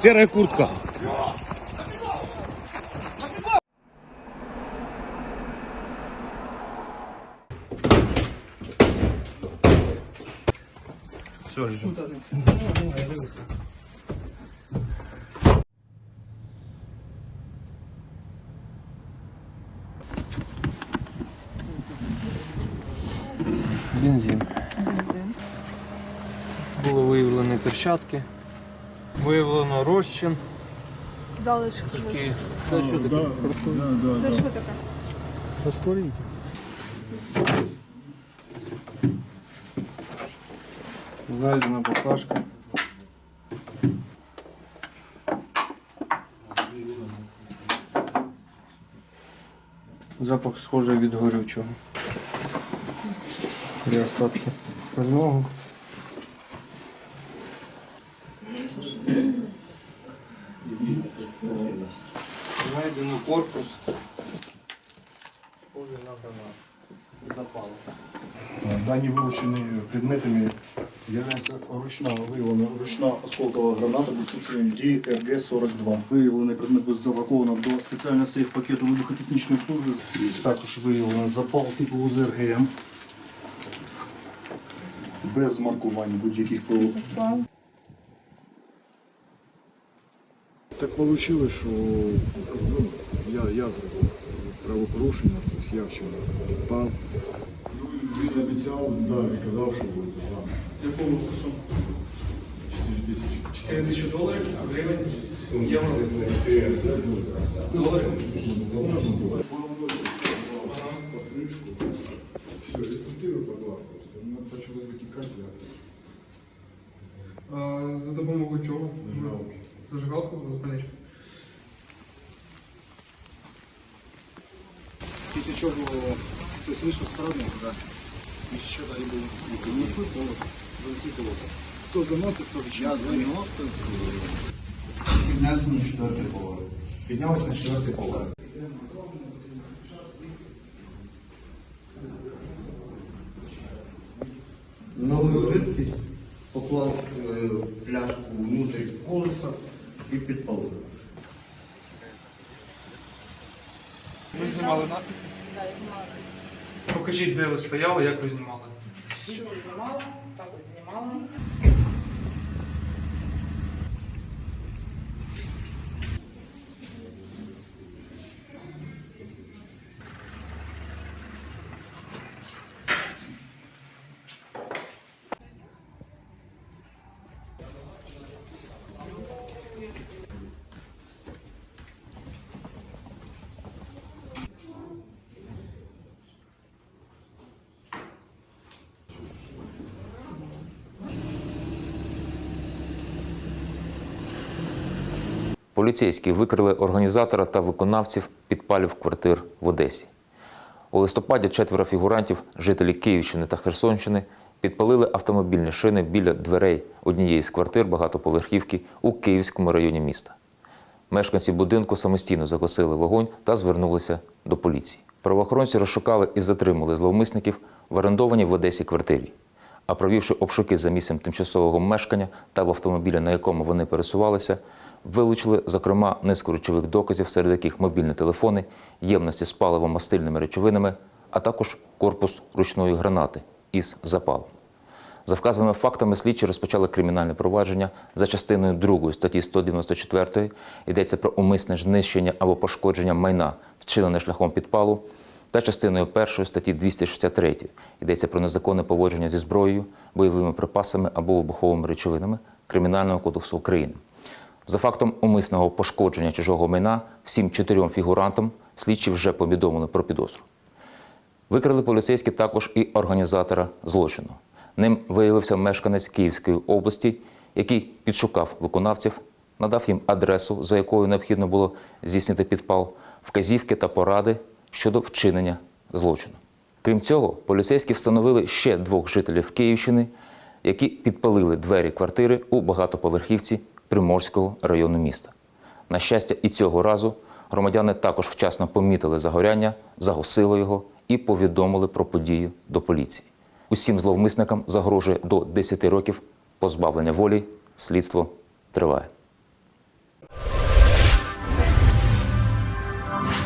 Серая куртка. Все, лежим. Бензин. Були виявлені перчатки. Виявлено розчин. Залишки. Це що таке? Це що таке? Знайдена баклажка. Запах схожий від горючого. Є остатки розмогу. Знайдено корпус. Схожий на гранат. Запало. Дані вилучені предметами являється ручна виявлена ручна осколкова граната безпосередньо дії РГ-42. Виявлений предмет був запаковано до спеціального сейф пакету вибухотехнічної служби. Також виявлено запал типу УЗРГМ без маркування будь-яких прилог. Так вийшло, що ну, я, я зробив правопорушення, тобто я вчора. Ну, він обіцяв, да, він казав, що буде те саме. Якого курсу? 4 тисячі. 4 тисячі доларів, гривень, євро. Можна було. Покришку. Все, і поклав просто. Вона почала витікати, я За допомогою чого? Зажигалку, запальничку. Після чого хтось вийшов з парадного, да. і що далі було? Принесли полос, занесли полоси. Хто заносить, хто відчиняє. Я заніс, Піднявся на четвертий поверх. Піднялися на четвертий поверх. Нову жидкість поклав е, пляшку внутрі колеса і підпалив. Ви знімали нас? Так, я знімала. Покажіть, де ви стояли, як ви знімали. Звідси знімала, так от знімала. Поліцейські викрили організатора та виконавців підпалів квартир в Одесі. У листопаді четверо фігурантів, жителі Київщини та Херсонщини, підпалили автомобільні шини біля дверей однієї з квартир багатоповерхівки у Київському районі міста. Мешканці будинку самостійно загасили вогонь та звернулися до поліції. Правоохоронці розшукали і затримали зловмисників в орендованій в Одесі квартирі. А провівши обшуки за місцем тимчасового мешкання та в автомобілі, на якому вони пересувалися, вилучили, зокрема, низку речових доказів, серед яких мобільні телефони, ємності з паливо-мастильними речовинами, а також корпус ручної гранати із запалом. За вказаними фактами слідчі розпочали кримінальне провадження за частиною 2 статті 194 йдеться про умисне знищення або пошкодження майна, вчинене шляхом підпалу, та частиною 1 статті 263 йдеться про незаконне поводження зі зброєю, бойовими припасами або вибуховими речовинами Кримінального кодексу України. За фактом умисного пошкодження чужого майна всім чотирьом фігурантам слідчі вже повідомили про підозру. Викрили поліцейські також і організатора злочину. Ним виявився мешканець Київської області, який підшукав виконавців, надав їм адресу, за якою необхідно було здійснити підпал, вказівки та поради щодо вчинення злочину. Крім цього, поліцейські встановили ще двох жителів Київщини, які підпалили двері квартири у багатоповерхівці Приморського району міста. На щастя, і цього разу громадяни також вчасно помітили загоряння, загасили його і повідомили про подію до поліції. Усім зловмисникам загрожує до 10 років позбавлення волі. Слідство триває.